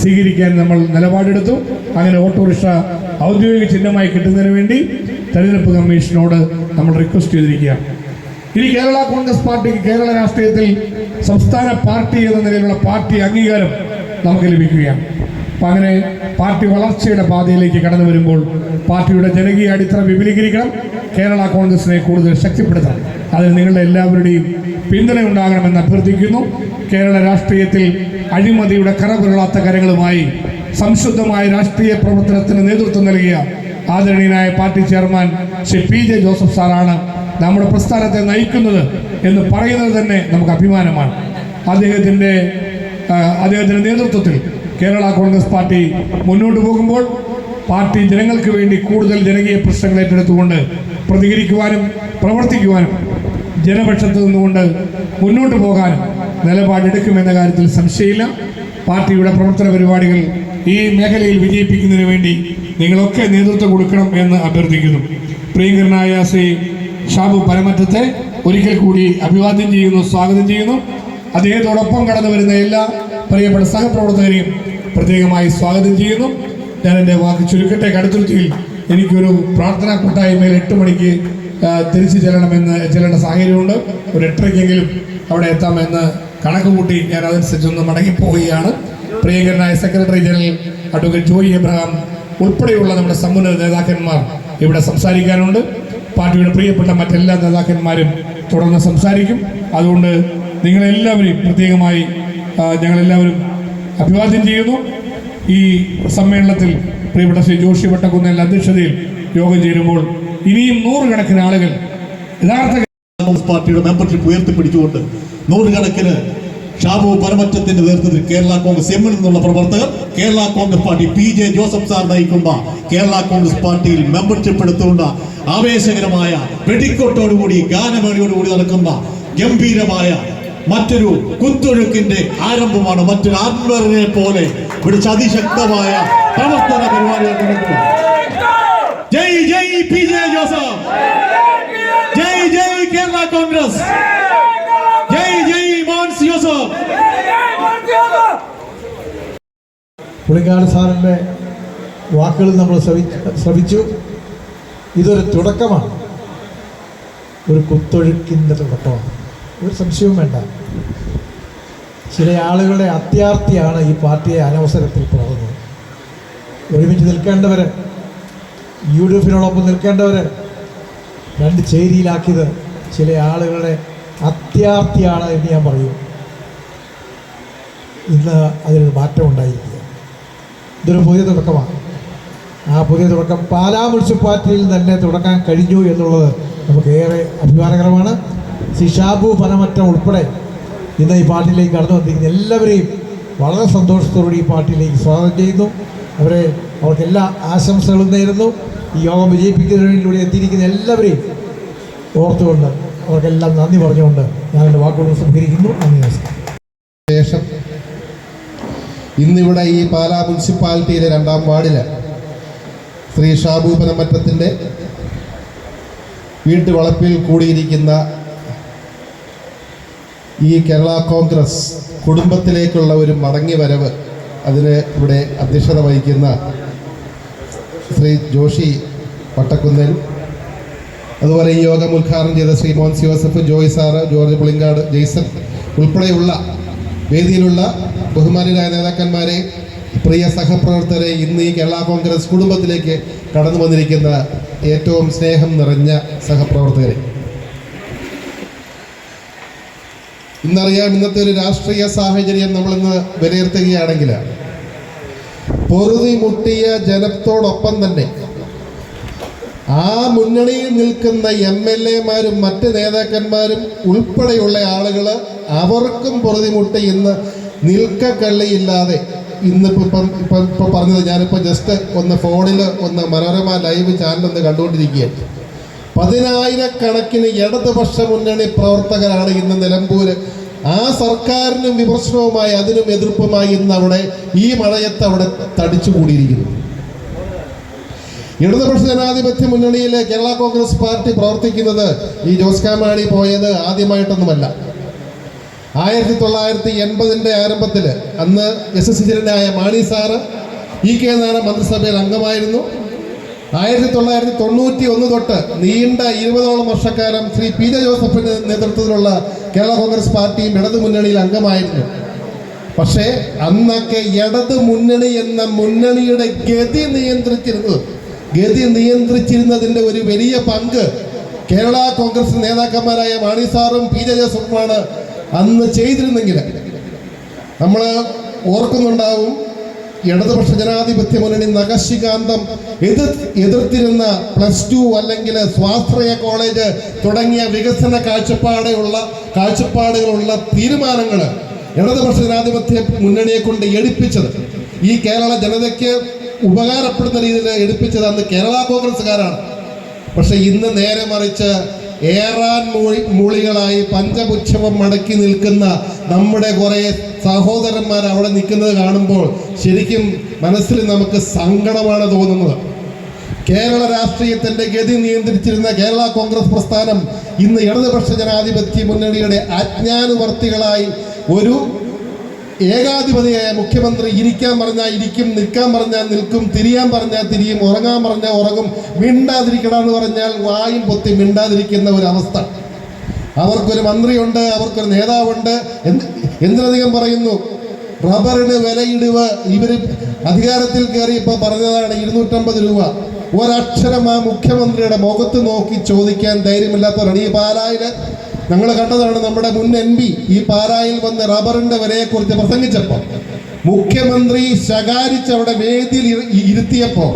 സ്വീകരിക്കാൻ നമ്മൾ നിലപാടെടുത്തു. അങ്ങനെ ഓട്ടോറിക്ഷ ഔദ്യോഗിക ചിഹ്നമായി കിട്ടുന്നതിന് വേണ്ടി തെരഞ്ഞെടുപ്പ് കമ്മീഷനോട് നമ്മൾ റിക്വസ്റ്റ് ചെയ്തിരിക്കുകയാണ്. ഇനി കേരള കോൺഗ്രസ് പാർട്ടിക്ക് കേരള രാഷ്ട്രീയത്തിൽ സംസ്ഥാന പാർട്ടി എന്ന നിലയിലുള്ള പാർട്ടി അംഗീകാരം നമുക്ക് ലഭിക്കുകയാണ്. അപ്പം അങ്ങനെ പാർട്ടി വളർച്ചയുടെ പാതയിലേക്ക് കടന്നു വരുമ്പോൾ പാർട്ടിയുടെ ജനകീയ അടിത്തറ വിപുലീകരിക്കണം. കേരള കോൺഗ്രസിനെ കൂടുതൽ ശക്തിപ്പെടുത്തണം. അതിന് നിങ്ങളുടെ എല്ലാവരുടെയും പിന്തുണ ഉണ്ടാകണമെന്ന് അഭ്യർത്ഥിക്കുന്നു. കേരള രാഷ്ട്രീയത്തിൽ അഴിമതിയുടെ കറപുരളാത്ത കരങ്ങളുമായി സംശുദ്ധമായ രാഷ്ട്രീയ പ്രവർത്തനത്തിന് നേതൃത്വം നൽകിയ ആദരണീയനായ party chairman Shri P J Joseph സാറാണ് നമ്മുടെ പ്രസ്ഥാനത്തെ നയിക്കുന്നത് എന്ന് പറയുന്നത് തന്നെ നമുക്ക് അഭിമാനമാണ്. അദ്ദേഹത്തിന്റെ അദ്ദേഹത്തിന്റെ നേതൃത്വത്തിൽ കേരള കോൺഗ്രസ് പാർട്ടി മുന്നോട്ട് പോകുമ്പോൾ പാർട്ടി ജനങ്ങൾക്ക് വേണ്ടി കൂടുതൽ ജനകീയ പ്രശ്നങ്ങൾ ഏറ്റെടുത്തുകൊണ്ട് പ്രതികരിക്കുവാനും പ്രവർത്തിക്കുവാനും ജനപക്ഷത്ത് നിന്നുകൊണ്ട് മുന്നോട്ട് പോകാനും നിലപാടെടുക്കുമെന്ന കാര്യത്തിൽ സംശയമില്ല. പാർട്ടിയുടെ പ്രവർത്തന പരിപാടികൾ ഈ മേഖലയിൽ വിജയിപ്പിക്കുന്നതിന് വേണ്ടി നിങ്ങളൊക്കെ നേതൃത്വം കൊടുക്കണം എന്ന് അഭ്യർത്ഥിക്കുന്നു. പ്രിയങ്കരനായ ശ്രീ ഷാബു പരമറ്റത്തെ ഒരിക്കൽ കൂടി അഭിവാദ്യം ചെയ്യുന്നു സ്വാഗതം ചെയ്യുന്നു. അദ്ദേഹത്തോടൊപ്പം കടന്നു വരുന്ന എല്ലാ പ്രിയപ്പെട്ട സഹപ്രവർത്തകരെയും പ്രത്യേകമായി സ്വാഗതം ചെയ്യുന്നു. ഞാൻ എന്റെ വാക്ക് ചുരുക്കട്ടെ. കടുത്തുരുത്തിയിൽ എനിക്കൊരു പ്രാർത്ഥനാ കൂട്ടായ്മയിൽ എട്ട് മണിക്ക് തിരിച്ചു ചെല്ലണമെന്ന് ചെല്ലേണ്ട സാഹചര്യമുണ്ട്. ഒരു എട്ടരയ്ക്കെങ്കിലും അവിടെ എത്താമെന്ന് കണക്ക് കൂട്ടി ഞാൻ അതനുസരിച്ചൊന്ന് മടങ്ങിപ്പോവുകയാണ്. പ്രിയങ്കരനായ secretary general advocate Joy Abraham ഉൾപ്പെടെയുള്ള നമ്മുടെ സമുന്നത നേതാക്കന്മാർ ഇവിടെ സംസാരിക്കാനുണ്ട്. പാർട്ടിയുടെ പ്രിയപ്പെട്ട മറ്റെല്ലാ നേതാക്കന്മാരും തുടർന്ന് സംസാരിക്കും. അതുകൊണ്ട് നിങ്ങളെല്ലാവരെയും പ്രത്യേകമായി ഞങ്ങളെല്ലാവരും അഭിവാദ്യം ചെയ്യുന്നു. ഈ സമ്മേളനത്തിൽ പ്രിയപ്പെട്ട ശ്രീ ജോഷി വട്ടക്കുന്നേൽ അധ്യക്ഷതയിൽ യോഗം ചേരുമ്പോൾ ഇനിയും നൂറുകണക്കിന് ആളുകൾ യഥാർത്ഥ കോൺഗ്രസ് പാർട്ടിയുടെ മെമ്പർഷിപ്പ് ഉയർത്തിപ്പിടിച്ചുകൊണ്ട് നൂറുകണക്കിന് ഷാബു പരമറ്റത്തിന്റെ നേതൃത്വത്തിൽ കേരള കോൺഗ്രസ് എമ്മിൽ നിന്നുള്ള പ്രവർത്തകർ Kerala Congress party P J Joseph sir നയിക്കുന്ന കേരള കോൺഗ്രസ് പാർട്ടിയിൽ മെമ്പർഷിപ്പ് എടുത്തുകൊണ്ട് ആവേശകരമായ വെടിക്കൊട്ടോടുകൂടി ഗാനമേളയോടുകൂടി നടക്കുന്ന ഗംഭീരമായ മറ്റൊരു കുത്തൊഴുക്കിന്റെ ആരംഭമാണ് മറ്റൊരു ആത്മറിനെ പോലെ പിടിച്ച അതിശക്തമായ പ്രവർത്തന പരിപാടികൾ നടക്കുന്നത് ജയ് ജയ് പി ജെ ജോസഫ്! കോൺഗ്രസ്. ജയ് ജയ് മോൻസ് യൂസഫ്. പുളിങ്കാട് സാറിന്റെ വാക്കുകൾ നമ്മൾ ശ്രവി ശ്രവിച്ചു. ഇതൊരു തുടക്കമാണ്. ഒരു കുത്തൊഴുക്കിന്റെ തുടക്കമാണ്. ഒരു സംശയവും വേണ്ട. ചില ആളുകളുടെ അത്യാർത്തിയാണ് ഈ പാർട്ടിയെ അനവസരത്തിൽ പുറകുന്നത് ഒരുമിച്ച് നിൽക്കേണ്ടവർ യു ഡി എഫിനോടൊപ്പം നിൽക്കേണ്ടവർ രണ്ട് ചേരിയിലാക്കിയത് ചില ആളുകളുടെ അത്യാർത്തിയാണ് എന്ന് ഞാൻ പറയും. ഇന്ന് അതിനൊരു മാറ്റം ഉണ്ടായിരിക്കുക. ഇതൊരു പുതിയ തുടക്കമാണ്. ആ പുതിയ തുടക്കം പാലാ മുനിസിപ്പാലിറ്റിയിൽ തന്നെ തുടങ്ങാൻ കഴിഞ്ഞു എന്നുള്ളത് നമുക്ക് ഏറെ അഭിമാനകരമാണ്. ശിഷാബു ഷാബു പനമറ്റം ഉൾപ്പെടെ ഇന്ന് ഈ പാർട്ടിയിലേക്ക് കടന്നു വന്നിരിക്കുന്ന എല്ലാവരെയും വളരെ സന്തോഷത്തോടെ ഈ പാർട്ടിയിലേക്ക് സ്വാഗതം ചെയ്യുന്നു. അവരെ അവർക്ക് എല്ലാ ആശംസകളും നേരുന്നു. ഈ യോഗം വിജയിപ്പിക്കുന്നതിലൂടെ എത്തിയിരിക്കുന്ന എല്ലാവരെയും ഓർത്തുകൊണ്ട് അവർക്കെല്ലാം നന്ദി പറഞ്ഞുകൊണ്ട് ഞാൻ എന്റെ വാക്കുകൾ സംഭരിക്കുന്നു നന്ദി നമസ്കാരം. ശേഷം ഇന്നിവിടെ ഈ പാലാ മുനിസിപ്പാലിറ്റിയിലെ രണ്ടാം വാർഡിൽ ശ്രീ ഷാബു പനമറ്റത്തിന്റെ വീട്ടുവളപ്പിൽ കൂടിയിരിക്കുന്ന ഈ കേരള കോൺഗ്രസ് കുടുംബത്തിലേക്കുള്ള ഒരു മടങ്ങി വരവ് അതിന് ഇവിടെ അധ്യക്ഷത വഹിക്കുന്ന ശ്രീ ജോഷി വട്ടക്കുന്നൽ അതുപോലെ ഈ യോഗം ഉദ്ഘാടനം ചെയ്ത ശ്രീ മോൻസ് ജോസഫ് ജോയ് സാറ് ജോർജ് പുളിങ്കാട് ജെയ്സൺ ഉൾപ്പെടെയുള്ള വേദിയിലുള്ള ബഹുമാനരായ നേതാക്കന്മാരെ പ്രിയ സഹപ്രവർത്തകരെ ഇന്ന് ഈ കേരള കോൺഗ്രസ് കുടുംബത്തിലേക്ക് കടന്നു വന്നിരിക്കുന്ന ഏറ്റവും സ്നേഹം നിറഞ്ഞ സഹപ്രവർത്തകരെ. ഇന്നറിയാം ഇന്നത്തെ ഒരു രാഷ്ട്രീയ സാഹചര്യം നമ്മളിന്ന് വിലയിരുത്തുകയാണെങ്കിൽ പൊറുതി മുട്ടിയ ജനത്തോടൊപ്പം തന്നെ ആ മുന്നണിയിൽ നിൽക്കുന്ന എം എൽ എമാരും മറ്റ് നേതാക്കന്മാരും ഉൾപ്പെടെയുള്ള ആളുകൾ അവർക്കും പൊറുതിമുട്ടി ഇന്ന് നിൽക്കക്കള്ളിയില്ലാതെ ഇന്നിപ്പോൾ ഇപ്പം ഇപ്പം ഇപ്പം പറഞ്ഞത് ഞാനിപ്പോൾ ജസ്റ്റ് ഒന്ന് ഫോണിൽ ഒന്ന് മനോരമ ലൈവ് ചാനൽ ഒന്ന് കണ്ടുകൊണ്ടിരിക്കുകയാണ്. പതിനായിരക്കണക്കിന് ഇടതുപക്ഷ മുന്നണി പ്രവർത്തകരാണ് ഇന്ന് നിലമ്പൂര്. ആ സർക്കാരിനും വിമർശനവുമായി അതിനും എതിർപ്പുമായി ഇന്ന് അവിടെ ഈ മഴയത്ത് അവിടെ തടിച്ചുകൂടിയിരിക്കുന്നു. ഇടതുപക്ഷ ജനാധിപത്യ മുന്നണിയിലെ കേരള കോൺഗ്രസ് പാർട്ടി പ്രവർത്തിക്കുന്നത് ഈ ജോസ് കെ മാണി പോയത് ആദ്യമായിട്ടൊന്നുമല്ല. ആയിരത്തി തൊള്ളായിരത്തി എൺപതിന്റെ ആരംഭത്തിൽ അന്ന് S S സിജനായ Mani sir E K Nayanar മന്ത്രിസഭയിൽ അംഗമായിരുന്നു. ആയിരത്തി തൊള്ളായിരത്തി തൊണ്ണൂറ്റി ഒന്ന് തൊട്ട് നീണ്ട ഇരുപതോളം വർഷക്കാലം ശ്രീ പി ജെ ജോസഫിന്റെ നേതൃത്വത്തിലുള്ള കേരള കോൺഗ്രസ് പാർട്ടിയും ഇടതു മുന്നണിയിൽ അംഗമായിരുന്നു. പക്ഷേ അന്നൊക്കെ ഇടതു മുന്നണി എന്ന മുന്നണിയുടെ ഗതി നിയന്ത്രിച്ചിരുന്നത് ഗതി നിയന്ത്രിച്ചിരുന്നതിന്റെ ഒരു വലിയ പങ്ക് കേരള കോൺഗ്രസ് നേതാക്കന്മാരായ മാണി സാറും പി ജെ ജോസഫുമാണ് അന്ന് ചെയ്തിരുന്നെങ്കിൽ. നമ്മൾ ഓർക്കുന്നുണ്ടാവും ഇടതുപക്ഷ ജനാധിപത്യ മുന്നണി നഖശികാന്തം എതിർ എതിർത്തിരുന്ന പ്ലസ് ടു അല്ലെങ്കിൽ സ്വാശ്രയ കോളേജ് തുടങ്ങിയ വികസന കാഴ്ചപ്പാടുള്ള കാഴ്ചപ്പാടുകളുള്ള തീരുമാനങ്ങൾ ഇടതുപക്ഷ ജനാധിപത്യ മുന്നണിയെ കൊണ്ട് എടുപ്പിച്ചത്. ഈ കേരള ജനതയ്ക്ക് ഉപകാരപ്പെടുന്ന രീതിയിൽ എടുപ്പിച്ചത് അന്ന് കേരള കോൺഗ്രസ്സുകാരാണ്. പക്ഷെ ഇന്ന് നേരെ മറിച്ച് ഏറാൻ മൂളി മൂളികളായി പഞ്ചപുച്ഛവം മടക്കി നിൽക്കുന്ന നമ്മുടെ കുറെ സഹോദരന്മാർ അവിടെ നിൽക്കുന്നത് കാണുമ്പോൾ ശരിക്കും മനസ്സിൽ നമുക്ക് സങ്കടമാണ് തോന്നുന്നത്. കേരള രാഷ്ട്രീയത്തിന്റെ ഗതി നിയന്ത്രിച്ചിരുന്ന കേരള കോൺഗ്രസ് പ്രസ്ഥാനം ഇന്ന് ഇടതുപക്ഷ ജനാധിപത്യ മുന്നണിയുടെ അജ്ഞാനുവർത്തികളായി ഒരു ഏകാധിപതിയായ മുഖ്യമന്ത്രി ഇരിക്കാൻ പറഞ്ഞാൽ ഇരിക്കും നിൽക്കാൻ പറഞ്ഞാൽ നിൽക്കും തിരിയാൻ പറഞ്ഞാൽ തിരിയും ഉറങ്ങാൻ പറഞ്ഞാൽ ഉറങ്ങും മിണ്ടാതിരിക്കണമെന്ന് പറഞ്ഞാൽ വായും പൊത്തി മിണ്ടാതിരിക്കുന്ന ഒരു അവസ്ഥ. അവർക്കൊരു മന്ത്രിയുണ്ട് അവർക്കൊരു നേതാവുണ്ട്. എന്ത് എന്തിനധികം പറയുന്നു? റബ്ബറിന് വിലയിടിവ് ഇവർ അധികാരത്തിൽ കയറിയപ്പോൾ പറഞ്ഞതാണ് ഇരുന്നൂറ്റമ്പത് രൂപ. ഒരക്ഷരം ആ മുഖ്യമന്ത്രിയുടെ മുഖത്ത് നോക്കി ചോദിക്കാൻ ധൈര്യമില്ലാത്തവരാണ്. ഈ പാലായിൽ ഞങ്ങൾ കണ്ടതാണ് നമ്മുടെ മുൻ എം പി ഈ പാരായിൽ വന്ന് റബ്ബറിന്റെ വിലയെക്കുറിച്ച് പ്രസംഗിച്ചപ്പോൾ. മുഖ്യമന്ത്രി ശകാരിച്ച് അവിടെ വേദിയിൽ ഇരു- ഇരുത്തിയപ്പോൾ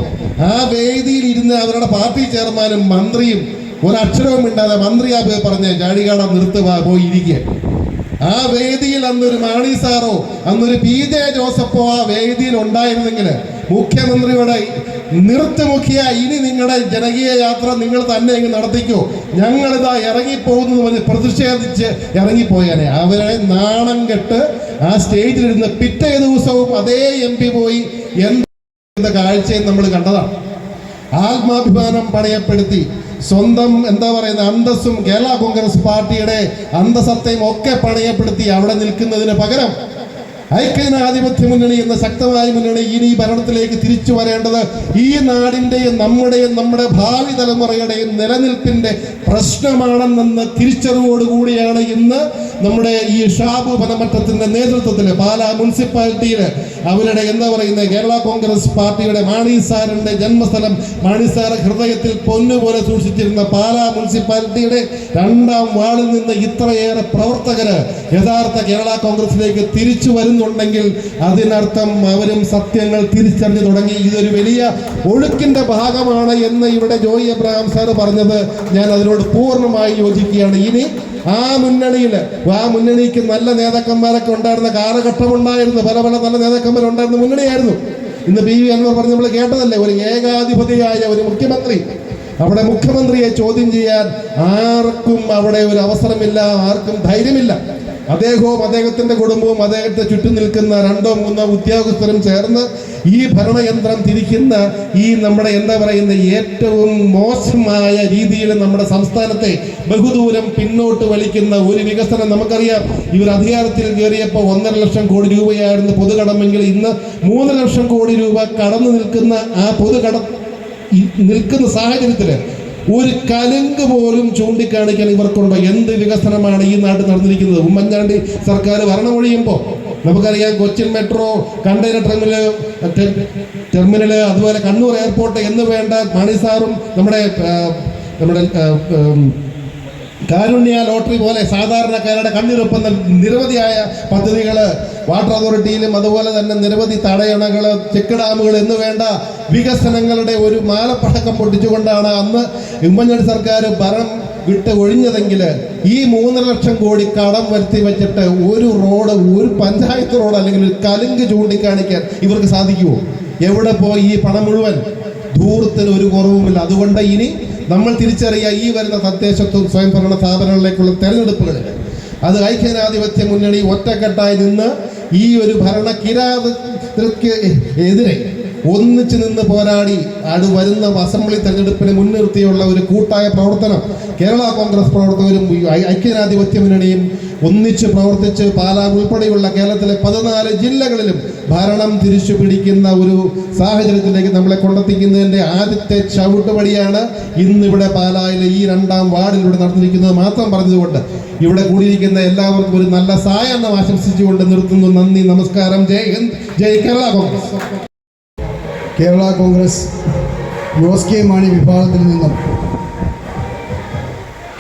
ആ വേദിയിൽ ഇരുന്ന് അവരുടെ പാർട്ടി ചെയർമാനും മന്ത്രിയും ഒരക്ഷരവും മിണ്ടാതെ മന്ത്രിയാ പോയി പറഞ്ഞ ചാടികാട നിർത്തുക പോയി ഇരിക്കുക ആ വേദിയിൽ അന്നൊരു മാണി സാറോ അന്നൊരു പി ജെ ജോസഫോ ആ വേദിയിൽ ഉണ്ടായിരുന്നെങ്കിൽ മുഖ്യമന്ത്രിയുടെ നിർത്തുമുഖിയ ഇനി നിങ്ങളുടെ ജനകീയ യാത്ര നിങ്ങൾ തന്നെ ഇങ്ങ് നടത്തിക്കോ. ഞങ്ങളിതാ ഇറങ്ങിപ്പോകുന്നു പറഞ്ഞ് പ്രതിഷേധിച്ച് ഇറങ്ങിപ്പോയാനെ. അവരെ നാണം കെട്ട് ആ സ്റ്റേജിലിരുന്ന് പിറ്റേ ദിവസവും അതേ എം പി പോയി എന്ത കാഴ്ചയും നമ്മൾ കണ്ടതാണ്. ആത്മാഭിമാനം പണയപ്പെടുത്തി. സ്വന്തം എന്താ പറയുന്ന അന്തസ്സും കേരള കോൺഗ്രസ് പാർട്ടിയുടെ അന്തസത്തയും ഒക്കെ പണയപ്പെടുത്തി അവിടെ നിൽക്കുന്നതിന് പകരം ഐക്യജനാധിപത്യ മുന്നണി എന്ന ശക്തമായ മുന്നണി ഇനി ഭരണത്തിലേക്ക് തിരിച്ചു വരേണ്ടത് ഈ നാടിന്റെയും നമ്മുടെയും നമ്മുടെ ഭാവി തലമുറയുടെയും നിലനിൽപ്പിന്റെ പ്രശ്നമാണെന്നെന്ന തിരിച്ചറിവോടുകൂടിയാണ് ഇന്ന് നമ്മുടെ ഈ ഷാബു പനമറ്റത്തിന്റെ നേതൃത്വത്തിൽ പാലാ മുനിസിപ്പാലിറ്റിയിൽ അവരുടെ എന്താ പറയുന്നത് കേരള കോൺഗ്രസ് പാർട്ടിയുടെ മാണിസാറിന്റെ ജന്മസ്ഥലം മാണിസാർ ഹൃദയത്തിൽ പൊന്നുപോലെ സൂക്ഷിച്ചിരുന്ന പാലാ മുനിസിപ്പാലിറ്റിയുടെ രണ്ടാം വാർഡിൽ നിന്ന് ഇത്രയേറെ പ്രവർത്തകർ യഥാർത്ഥ കേരള കോൺഗ്രസിലേക്ക് തിരിച്ചു വരുന്നുണ്ടെങ്കിൽ അതിനർത്ഥം അവരും സത്യങ്ങൾ തിരിച്ചറിഞ്ഞു തുടങ്ങി. ഇതൊരു വലിയ ഒഴുക്കിന്റെ ഭാഗമാണ് എന്ന് ഇവിടെ ജോയി എബ്രഹാം സാർ പറഞ്ഞത്. ഞാൻ അതിനോട് പൂർണമായി യോജിക്കുകയാണ്. ഇനി ആ മുന്നണിയിൽ ആ മുന്നണിക്ക് നല്ല നേതാക്കന്മാരൊക്കെ ഉണ്ടായിരുന്ന കാലഘട്ടം ഉണ്ടായിരുന്നു. പല പല നല്ല നേതാക്കന്മാർ ഉണ്ടായിരുന്ന മുന്നണിയായിരുന്നു. ഇന്ന് പി വി അൻവർ പറഞ്ഞ് നമ്മൾ കേട്ടതല്ലേ? ഒരു ഏകാധിപതിയായ ഒരു മുഖ്യമന്ത്രി. അവിടെ മുഖ്യമന്ത്രിയെ ചോദ്യം ചെയ്യാൻ ആർക്കും അവിടെ ഒരു അവസരമില്ല ആർക്കും ധൈര്യമില്ല. അദ്ദേഹവും അദ്ദേഹത്തിന്റെ കുടുംബവും അദ്ദേഹത്തെ ചുറ്റും നിൽക്കുന്ന രണ്ടോ മൂന്നോ ഉദ്യോഗസ്ഥരും ചേർന്ന് ഈ ഭരണയന്ത്രം തിരിക്കുന്ന ഈ നമ്മുടെ എന്താ പറയുന്ന ഏറ്റവും മോശമായ രീതിയിൽ നമ്മുടെ സംസ്ഥാനത്തെ ബഹുദൂരം പിന്നോട്ട് വലിക്കുന്ന ഒരു വികസനം നമുക്കറിയാം. ഇവർ അധികാരത്തിൽ കയറിയപ്പോൾ ഒന്നര ലക്ഷം കോടി രൂപയായിരുന്നു പൊതുകടമെങ്കിൽ ഇന്ന് മൂന്ന് ലക്ഷം കോടി രൂപ കടന്നു നിൽക്കുന്ന ആ പൊതുകട നിൽക്കുന്ന സാഹചര്യത്തിൽ ഒരു കലങ്ക് പോലും ചൂണ്ടിക്കാണിക്കാൻ ഇവർക്കുണ്ടോ. എന്ത് വികസനമാണ് ഈ നാട്ടിൽ നടന്നിരിക്കുന്നത്? ഉമ്മൻചാണ്ടി സർക്കാർ ഭരണമൊഴിയുമ്പോൾ നമുക്കറിയാം Cochin metro container terminal terminal അതുപോലെ കണ്ണൂർ എയർപോർട്ട് എന്ന് വേണ്ട മണിസാറും നമ്മുടെ നമ്മുടെ കാരുണ്യ ലോട്ടറി പോലെ സാധാരണക്കാരുടെ കണ്ണിരൊപ്പുന്ന നിരവധിയായ പദ്ധതികൾ വാട്ടർ അതോറിറ്റിയിലും അതുപോലെ തന്നെ നിരവധി തടയണകൾ ചെക്ക് ഡാമുകൾ എന്ന് വേണ്ട വികസനങ്ങളുടെ ഒരു മാലപ്പടക്കം പൊട്ടിച്ചുകൊണ്ടാണ് അന്ന് ഉമ്മൻചാണ്ടി സർക്കാർ ഭരണം വിട്ട് ഒഴിഞ്ഞതെങ്കിൽ ഈ മൂന്നര ലക്ഷം കോടി കടം വരുത്തി വെച്ചിട്ട് ഒരു റോഡ് ഒരു പഞ്ചായത്ത് റോഡ് അല്ലെങ്കിൽ ഒരു കലുങ്ക് ചൂണ്ടിക്കാണിക്കാൻ ഇവർക്ക് സാധിക്കുമോ? എവിടെ പോയി ഈ പണം മുഴുവൻ? ധൂർത്തിന് ഒരു കുറവുമില്ല. അതുകൊണ്ട് ഇനി നമ്മൾ തിരിച്ചറിയുക ഈ വരുന്ന തദ്ദേശത്വം സ്വയംഭരണ സ്ഥാപനങ്ങളിലേക്കുള്ള തെരഞ്ഞെടുപ്പുകളിൽ അത് ഐക്യജനാധിപത്യ മുന്നണി ഒറ്റക്കെട്ടായി നിന്ന് ഈ ഒരു ഭരണ കിരാതക്ക് എതിരെ ഒന്നിച്ചു നിന്ന് പോരാടി അത് വരുന്ന അസംബ്ലി തെരഞ്ഞെടുപ്പിനെ മുൻനിർത്തിയുള്ള ഒരു കൂട്ടായ പ്രവർത്തനം. കേരള കോൺഗ്രസ് പ്രവർത്തകരും ഐക്യജനാധിപത്യ മുന്നണിയും ഒന്നിച്ച് പ്രവർത്തിച്ച് പാലാ ഉൾപ്പെടെയുള്ള കേരളത്തിലെ പതിനാല് ജില്ലകളിലും ഭരണം തിരിച്ചു പിടിക്കുന്ന ഒരു സാഹചര്യത്തിലേക്ക് നമ്മളെ കൊണ്ടെത്തിക്കുന്നതിന്റെ ആദ്യത്തെ ചവിട്ടുപടിയാണ് ഇന്നിവിടെ പാലായിലെ ഈ രണ്ടാം വാർഡിലൂടെ നടന്നിരിക്കുന്നത്. മാത്രം പറഞ്ഞതുകൊണ്ട് ഇവിടെ കൂടിയിരിക്കുന്ന എല്ലാവർക്കും ഒരു നല്ല സായാഹ്നം ആശംസിച്ചുകൊണ്ട് നിർത്തുന്നു. നന്ദി നമസ്കാരം. ജയ് ഹിന്ദ് ജയ് കേരള കോൺഗ്രസ്. കേരള കോൺഗ്രസ് ജോസ് കെ മാണി വിഭാഗത്തിൽ നിന്നും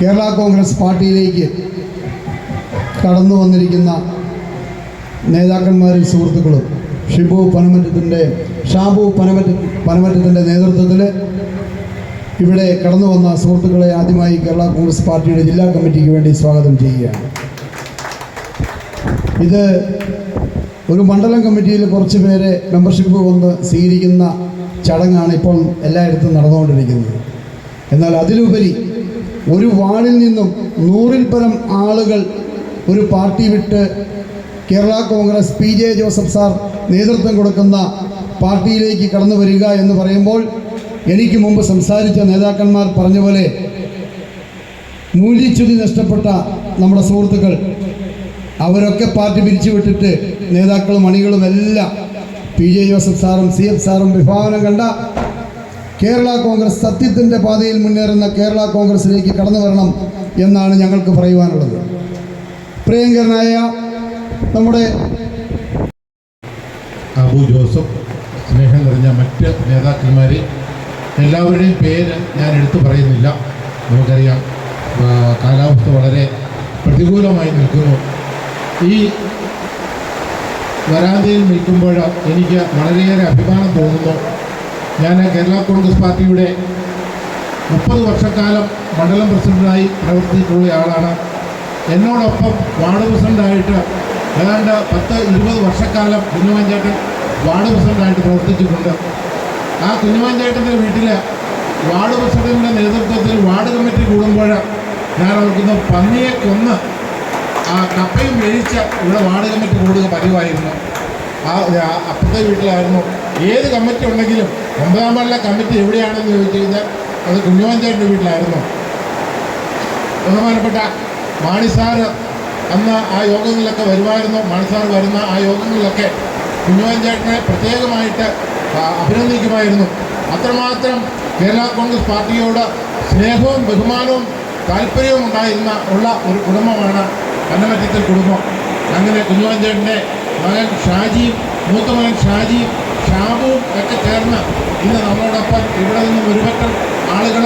കേരള കോൺഗ്രസ് പാർട്ടിയിലേക്ക് കടന്നു വന്നിരിക്കുന്ന നേതാക്കന്മാരും സുഹൃത്തുക്കളും ഷിബു പനമറ്റത്തിന്റെ ഷാബു പനമറ്റ പനമറ്റത്തിന്റെ നേതൃത്വത്തിൽ ഇവിടെ കടന്നു വന്ന സുഹൃത്തുക്കളെ ആദ്യമായി കേരള കോൺഗ്രസ് പാർട്ടിയുടെ ജില്ലാ കമ്മിറ്റിക്ക് വേണ്ടി സ്വാഗതം ചെയ്യുകയാണ്. ഇത് ഒരു മണ്ഡലം കമ്മിറ്റിയിൽ കുറച്ച് പേരെ മെമ്പർഷിപ്പ് വന്ന് സ്വീകരിക്കുന്ന ചടങ്ങാണ് ഇപ്പോൾ എല്ലായിടത്തും നടന്നുകൊണ്ടിരിക്കുന്നത്. എന്നാൽ അതിലുപരി ഒരു വാർഡിൽ നിന്നും നൂറിൽ പരം ആളുകൾ ഒരു പാർട്ടി വിട്ട് Kerala Congress P J Joseph sir നേതൃത്വം കൊടുക്കുന്ന പാർട്ടിയിലേക്ക് കടന്നു വരിക എന്ന് പറയുമ്പോൾ എനിക്ക് മുമ്പ് സംസാരിച്ച നേതാക്കന്മാർ പറഞ്ഞ പോലെ മൂല്യച്യുതി നഷ്ടപ്പെട്ട നമ്മുടെ സുഹൃത്തുക്കൾ അവരൊക്കെ പാർട്ടി പിരിച്ചു വിട്ടിട്ട് നേതാക്കളും അണികളും എല്ലാം പി ജെ ജോസഫ് സാറും സി എഫ് സാറും വിഭാവനം കണ്ട കേരള കോൺഗ്രസ് സത്യത്തിന്റെ പാതയിൽ മുന്നേറുന്ന കേരള കോൺഗ്രസിലേക്ക് കടന്നു വരണം എന്നാണ് ഞങ്ങൾക്ക് പറയുവാനുള്ളത്. പ്രിയങ്കരനായ നമ്മുടെ അബു ജോസഫ് സ്നേഹം നിറഞ്ഞ മറ്റ് നേതാക്കന്മാരെ എല്ലാവരുടെയും പേര് ഞാൻ എടുത്തു പറയുന്നില്ല. നമുക്കറിയാം കാലാവസ്ഥ വളരെ പ്രതികൂലമായി നിൽക്കുന്നു. ഈ വരാന്തയിൽ നിൽക്കുമ്പോൾ എനിക്ക് വളരെയേറെ അഭിമാനം തോന്നുന്നു. ഞാൻ കേരള കോൺഗ്രസ് പാർട്ടിയുടെ മുപ്പത് വർഷക്കാലം മണ്ഡലം പ്രസിഡന്റായി പ്രവർത്തിച്ചിട്ടുള്ള ആളാണ്. എന്നോടൊപ്പം വാർഡ് പ്രസിഡന്റായിട്ട് ഏതാണ്ട് പത്ത് ഇരുപത് വർഷക്കാലം കുഞ്ഞുമഞ്ചേട്ടൻ വാർഡ് പ്രസിഡന്റായിട്ട് പ്രവർത്തിച്ചിട്ടുണ്ട്. ആ കുഞ്ഞുമഞ്ചേട്ടന്റെ വീട്ടിൽ വാർഡ് പ്രസിഡന്റിന്റെ നേതൃത്വത്തിൽ വാർഡ് കമ്മിറ്റി കൂടുമ്പോൾ ഞാൻ ഓർക്കുന്നു പന്നിയെ കൊന്ന് ആ കപ്പയും വേവിച്ച് ഇവിടെ വാർഡ് കമ്മിറ്റി കൂടുക പതിവായിരുന്നു. ആ അപ്പുറത്തെ വീട്ടിലായിരുന്നു. ഏത് കമ്മിറ്റി ഉണ്ടെങ്കിലും ഒമ്പതാം വാർഡിലെ കമ്മിറ്റി എവിടെയാണെന്ന് ചോദിച്ചു കഴിഞ്ഞാൽ അത് കുഞ്ഞുമഞ്ചേട്ടന്റെ വീട്ടിലായിരുന്നു. ബഹുമാനപ്പെട്ട മാണി സാറ് അന്ന് ആ യോഗങ്ങളിലൊക്കെ വരുമായിരുന്നു. മാണി വരുന്ന ആ യോഗങ്ങളിലൊക്കെ കുഞ്ഞുവഞ്ചേട്ടനെ പ്രത്യേകമായിട്ട് ആ, അഭിനന്ദിക്കുമായിരുന്നു. അത്രമാത്രം കേരള കോൺഗ്രസ് പാർട്ടിയോട് സ്നേഹവും ബഹുമാനവും താല്പര്യവും ഉണ്ടായിരുന്ന ഉള്ള ഒരു കുടുംബമാണ് കന്നമറ്റത്തിൽ കുടുംബം. അങ്ങനെ കുഞ്ഞുവഞ്ചേട്ടന്റെ മകൻ ഷാജിയും മൂത്ത മകൻ ഷാജിയും ഷാബുവും ഒക്കെ ചേർന്ന് ഇന്ന് നമ്മളോടൊപ്പം ഇവിടെ നിന്നും ഒരുപറ്റം ആളുകൾ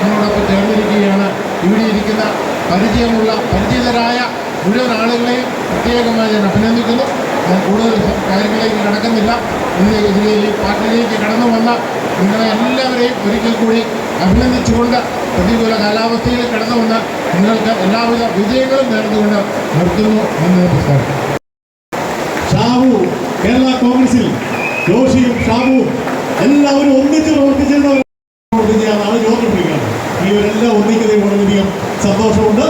നമ്മളോടൊപ്പം ചേർന്നിരിക്കുകയാണ്. ഇവിടെ ഇരിക്കുന്ന പരിചയമുള്ള പരിചിതരായ മുഴുവൻ ആളുകളെയും പ്രത്യേകമായി ഞാൻ അഭിനന്ദിക്കുന്നു. ഞാൻ കൂടുതൽ കാര്യങ്ങളിലേക്ക് കടക്കുന്നില്ല. ഇന്ന് ഇതിലെ പാർട്ടിയിലേക്ക് കടന്നു വന്ന നിങ്ങളെ എല്ലാവരെയും ഒരിക്കൽ കൂടി അഭിനന്ദിച്ചുകൊണ്ട് പ്രതികൂല കാലാവസ്ഥയിൽ കടന്നു വന്ന നിങ്ങൾക്ക് എല്ലാവിധ വിജയങ്ങളും നേർന്നുകൊണ്ട് നിർത്തുന്നു എന്ന് നമസ്കാരം. ഷാബു കേരള കോൺഗ്രസിൽ ജോഷിയും ഷാബുവും എല്ലാവരും ഒന്നിച്ച് പ്രവർത്തിച്ചിരുന്നവർ പ്രവർത്തിച്ചാണ് യോഗം വിളിക്കുന്നത് ഇവരെല്ലാം ഒന്നിക്കുന്നതിൽ വളരെയധികം സന്തോഷമുണ്ട്.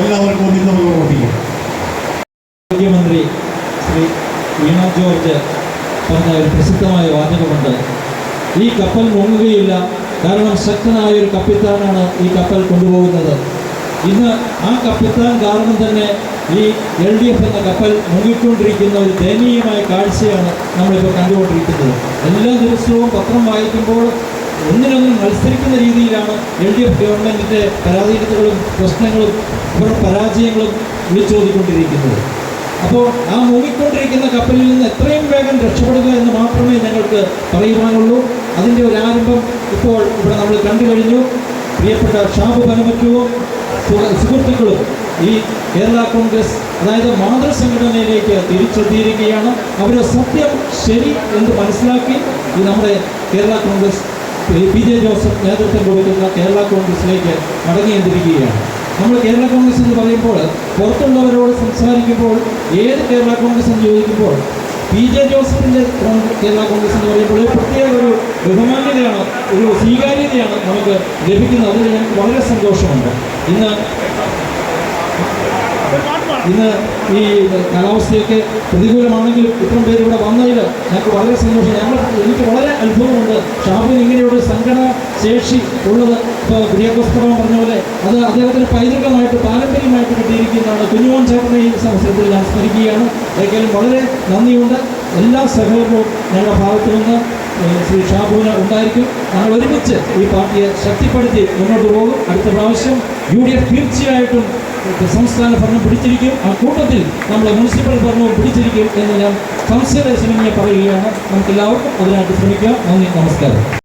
എല്ലാവർക്കും ഒന്നിച്ച് നമുക്ക് പ്രവർത്തിക്കാം മുഖ്യമന്ത്രി ശ്രീ വീണ ജോർജ് പറഞ്ഞ ഒരു പ്രസിദ്ധമായ വാചകമുണ്ട് ഈ കപ്പൽ മുങ്ങുകയില്ല. കാരണം ശക്തനായ ഒരു കപ്പിത്താനാണ് ഈ കപ്പൽ കൊണ്ടുപോകുന്നത്. ഇന്ന് ആ കപ്പിത്താൻ കാരണം തന്നെ ഈ എൽ ഡി എഫ് എന്ന കപ്പൽ മുങ്ങിക്കൊണ്ടിരിക്കുന്ന ഒരു ദയനീയമായ കാഴ്ചയാണ് നമ്മളിപ്പോൾ കണ്ടുകൊണ്ടിരിക്കുന്നത്. എല്ലാ ദിവസവും പത്രം വായിക്കുമ്പോൾ ഒന്നിനൊന്നും മത്സരിക്കുന്ന രീതിയിലാണ് എൽ ഡി എഫ് ഗവൺമെന്റിന്റെ പരാധീനതകളും പ്രശ്നങ്ങളും ഇവരുടെ പരാജയങ്ങളും വിളിച്ചോതിക്കൊണ്ടിരിക്കുന്നത്. അപ്പോൾ ആ മുങ്ങിക്കൊണ്ടിരിക്കുന്ന കപ്പലിൽ നിന്ന് എത്രയും വേഗം രക്ഷപ്പെടുക എന്ന് മാത്രമേ ഞങ്ങൾക്ക് പറയുവാനുള്ളൂ. അതിന്റെ ഒരു ആരംഭം ഇപ്പോൾ ഇവിടെ നമ്മൾ കണ്ടു കഴിഞ്ഞു. പ്രിയപ്പെട്ട ഷാബു പനമറ്റുവും സുഹൃത്തുക്കളും ഈ കേരള കോൺഗ്രസ് അതായത് മാതൃസംഘടനയിലേക്ക് തിരിച്ചെത്തിയിരിക്കുകയാണ്. അവർ സത്യം ശരി എന്ന് മനസ്സിലാക്കി ഈ നമ്മുടെ കേരള കോൺഗ്രസ് പി ജെ ജോസഫ് നേതൃത്വം കൊടുക്കുന്ന കേരള കോൺഗ്രസിലേക്ക് മടങ്ങിയെത്തിരിക്കുകയാണ് നമ്മൾ കേരള കോൺഗ്രസ് എന്ന് പറയുമ്പോൾ പുറത്തുള്ളവരോട് സംസാരിക്കുമ്പോൾ ഏത് കേരള കോൺഗ്രസ് എന്ന് ചോദിക്കുമ്പോൾ പി ജെ ജോസഫിന്റെ കോൺ- കേരള കോൺഗ്രസ് എന്ന് പറയുമ്പോൾ ഒരു പ്രത്യേക ഒരു ബഹുമാന്യതയാണ് ഒരു സ്വീകാര്യതയാണ് നമുക്ക് ലഭിക്കുന്നത്. അതിൽ വളരെ സന്തോഷമുണ്ട്. ഇന്ന് ഇന്ന് ഈ കാലാവസ്ഥയൊക്കെ പ്രതികൂലമാണെങ്കിലും ഇത്രയും പേര് ഇവിടെ വന്നതിൽ ഞങ്ങൾക്ക് വളരെ സന്തോഷം. ഞങ്ങൾ എനിക്ക് വളരെ അത്ഭുതമുണ്ട് ഷാഫിന് ഇങ്ങനെയൊരു സംഘടന ശേഷി ഉള്ളത്. ഇപ്പോൾ പ്രിയപുസ്തകം പറഞ്ഞ പോലെ അത് അദ്ദേഹത്തിന് പൈതൃകമായിട്ട് പാരമ്പര്യമായിട്ട് കിട്ടിയിരിക്കുന്നതാണ്. കുഞ്ഞുമോൻ ചേർന്ന ഈ അവസരത്തിൽ ഞാൻ സ്മരിക്കുകയാണ്. ഏതായാലും വളരെ നന്ദിയുണ്ട്. എല്ലാ സഹകരണവും ഞങ്ങളുടെ ഭാഗത്തു നിന്ന് ശ്രീ ഷാബുവിന് ഉണ്ടായിരിക്കും. ഞങ്ങൾ ഒരുമിച്ച് ഈ പാർട്ടിയെ ശക്തിപ്പെടുത്തി മുന്നോട്ട് പോകും. അടുത്ത പ്രാവശ്യം യു ഡി എഫ് തീർച്ചയായിട്ടും സംസ്ഥാന ഭരണം പിടിച്ചിരിക്കും. ആ കൂട്ടത്തിൽ നമ്മുടെ മുനിസിപ്പൽ ഭരണവും പിടിച്ചിരിക്കും എന്ന് ഞാൻ സംശയദേശമന്യെ പറയുകയാണ്. നമുക്ക് എല്ലാവർക്കും അതിനായിട്ട് ശ്രമിക്കാം. നന്ദി നമസ്കാരം.